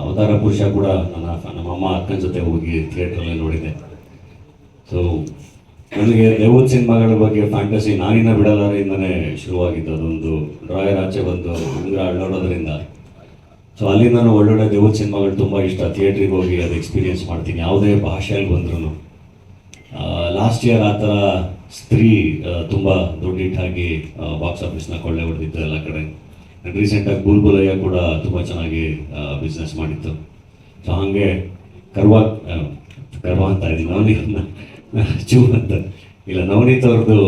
ಅವತಾರ ಪುರುಷ ಕೂಡ ನನ್ನ ನಮ್ಮ ಅಮ್ಮ ಅಕ್ಕನ ಜೊತೆ ಹೋಗಿ ಥಿಯೇಟ್ರಲ್ಲಿ ನೋಡಿದೆ. ಸೊ ನನಗೆ ದೇವೂತ್ ಸಿನಿಮಾಗಳ ಬಗ್ಗೆ ಫ್ಯಾಂಟಸಿ ನಾನಿನ ಬಿಡಲಾರಿಂದನೇ ಶುರುವಾಗಿದ್ದು, ಅದೊಂದು ಡ್ರಾಯರ್ ಆಚೆ ಬಂದು ಉಂಗುರ ಅಳ್ಳೋಡೋದ್ರಿಂದ. ಸೊ ಅಲ್ಲಿಂದ ನಾನು ಒಳ್ಳೊಳ್ಳೆ ದೇವೂತ್ ಸಿನಿಮಾಗಳು ತುಂಬ ಇಷ್ಟ. ಥಿಯೇಟ್ರಿಗೆ ಹೋಗಿ ಅದು ಎಕ್ಸ್ಪೀರಿಯನ್ಸ್ ಮಾಡ್ತೀನಿ. ಯಾವುದೇ ಭಾಷೆಯಲ್ಲಿ ಬಂದ್ರೂ ಲಾಸ್ಟ್ ಇಯರ್ ಆ ಥರ ಸ್ತ್ರೀ ತುಂಬ ದೊಡ್ಡ ಹಿಟ್ಟಾಗಿ ಬಾಕ್ಸ್ ಆಫೀಸ್ನ ಕೊಳ್ಳೆ ಹೊಡೆದಿತ್ತು ಎಲ್ಲ ಕಡೆ. ಆ್ಯಂಡ್ ರೀಸೆಂಟಾಗಿ ಬುಲ್ಬುಲಯ್ಯ ಕೂಡ ತುಂಬ ಚೆನ್ನಾಗಿ ಬಿಸ್ನೆಸ್ ಮಾಡಿತ್ತು ಸೊ ಹಾಗೆ ಕರ್ವ ಕರ್ವಾ ಕರ್ವ ಅಂತ ಇದ್ದೀನಿ ನವನೀತನ ಚೂ ಅಂತ ಇಲ್ಲ ನವನೀತ್ ಅವ್ರದ್ದು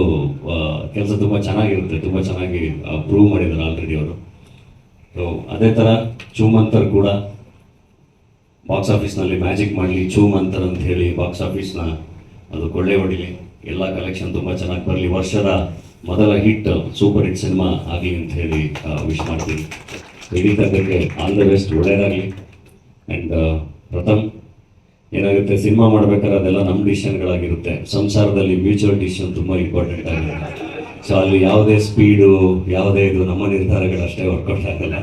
ಕೆಲಸ ತುಂಬ ಚೆನ್ನಾಗಿರುತ್ತೆ ತುಂಬ ಚೆನ್ನಾಗಿ ಪ್ರೂವ್ ಮಾಡಿದ್ದಾರೆ ಆಲ್ರೆಡಿ ಅವರು ಸೊ ಅದೇ ಥರ ಚೂಮಂತರ್ ಕೂಡ ಬಾಕ್ಸ್ ಆಫೀಸ್ನಲ್ಲಿ ಮ್ಯಾಜಿಕ್ ಮಾಡಲಿ ಚೂಮಂತರ್ ಅಂತ ಹೇಳಿ ಬಾಕ್ಸ್ ಆಫೀಸ್ನ ಅದು ಕೊಳ್ಳೆ ಹೊಡಿಲಿ. ಎಲ್ಲ ಕಲೆಕ್ಷನ್ ತುಂಬ ಚೆನ್ನಾಗಿ ಬರಲಿ ವರ್ಷದ ಮೊದಲ ಹಿಟ್ ಸೂಪರ್ ಹಿಟ್ ಸಿನಿಮಾ ಆಗಲಿ ಅಂತ ಹೇಳಿ ವಿಶ್ ಮಾಡ್ತೀನಿ ತಂಡಕ್ಕೆ ಆಲ್ ದ ಬೆಸ್ಟ್ ಒಳ್ಳೆಯದಾಗಲಿ ಆ್ಯಂಡ್ ಪ್ರಥಮ್, ಏನಾಗುತ್ತೆ, ಸಿನಿಮಾ ಮಾಡ್ಬೇಕಾದ್ರೆ ಅದೆಲ್ಲ ನಮ್ಮ ಡಿಸಿಷನ್ಗಳಾಗಿರುತ್ತೆ ಸಂಸಾರದಲ್ಲಿ ಮ್ಯೂಚುವಲ್ ಡಿಸಿಷನ್ ತುಂಬ ಇಂಪಾರ್ಟೆಂಟ್ ಆಗಿದೆ. ಸೊ ಅಲ್ಲಿ ಯಾವುದೇ ಸ್ಪೀಡು ಯಾವುದೇ ಇದು ನಮ್ಮ ನಿರ್ಧಾರಗಳಷ್ಟೇ ವರ್ಕೌಟ್ ಆಗಲ್ಲ.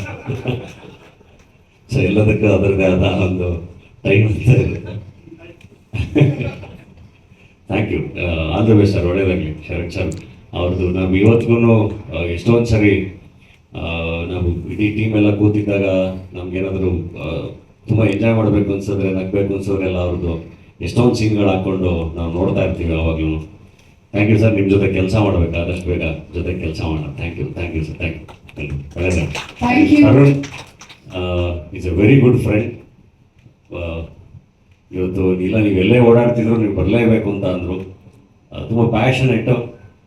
ಸೊ ಎಲ್ಲದಕ್ಕೂ ಅದರದೇ ಆದ ಒಂದು ಟೈಮ್ ಅಂತ thank you all the best sir ಒಳ್ಳೇದಾಗಲಿ. ಶರತ್ ಸರ್ ಅವ್ರದ್ದು ನಾವು ಇವತ್ತಿಗೂ ಎಷ್ಟೊಂದು ಸರಿ ನಾವು ಇಡೀ ಟೀಮ್ ಎಲ್ಲ ಕೂತಿದ್ದಾಗ ನಮ್ಗೇನಾದರೂ ತುಂಬ ಎಂಜಾಯ್ ಮಾಡಬೇಕು ಅನ್ಸಿದ್ರೆ ನಗಬೇಕು ಅನ್ಸೋರೆಲ್ಲ ಅವ್ರದ್ದು ಎಷ್ಟೊಂದು ಸೀನ್ಗಳು ಹಾಕ್ಕೊಂಡು ನಾವು ನೋಡ್ತಾ ಇರ್ತೀವಿ ಯಾವಾಗಲೂ ಥ್ಯಾಂಕ್ ಯು ಸರ್ ನಿಮ್ಮ ಜೊತೆ ಕೆಲಸ ಮಾಡಬೇಕು ಆದಷ್ಟು ಬೇಗ ಜೊತೆ ಕೆಲಸ ಮಾಡೋಣ. Thank you thank you sir thank you thank you. Arun is a very good friend ಇವತ್ತು ಇಲ್ಲ ನೀವು ಎಲ್ಲೇ ಓಡಾಡ್ತಿದ್ರು ನೀವು ಬರಲೇಬೇಕು ಅಂತ ಅಂದರು. ತುಂಬ ಪ್ಯಾಷನೇಟು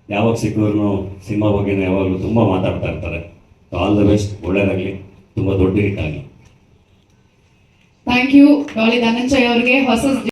ಯಾವಾಗ ಸಿಕ್ಕಿದ್ರು ಸಿನಿಮಾ ಬಗ್ಗೆ ಯಾವಾಗಲೂ ತುಂಬ ಮಾತಾಡ್ತಾ ಇರ್ತಾರೆ. ಆಲ್ ದ ಬೆಸ್ಟ್ ಒಳ್ಳೇದಾಗಲಿ. ತುಂಬ ದೊಡ್ಡ ಹಿಟ್ ಆಗಲಿ. ಥ್ಯಾಂಕ್ ಯು ಡಾಲಿ ಧನಂಜಯ್ ಅವರಿಗೆ ಹೊಸ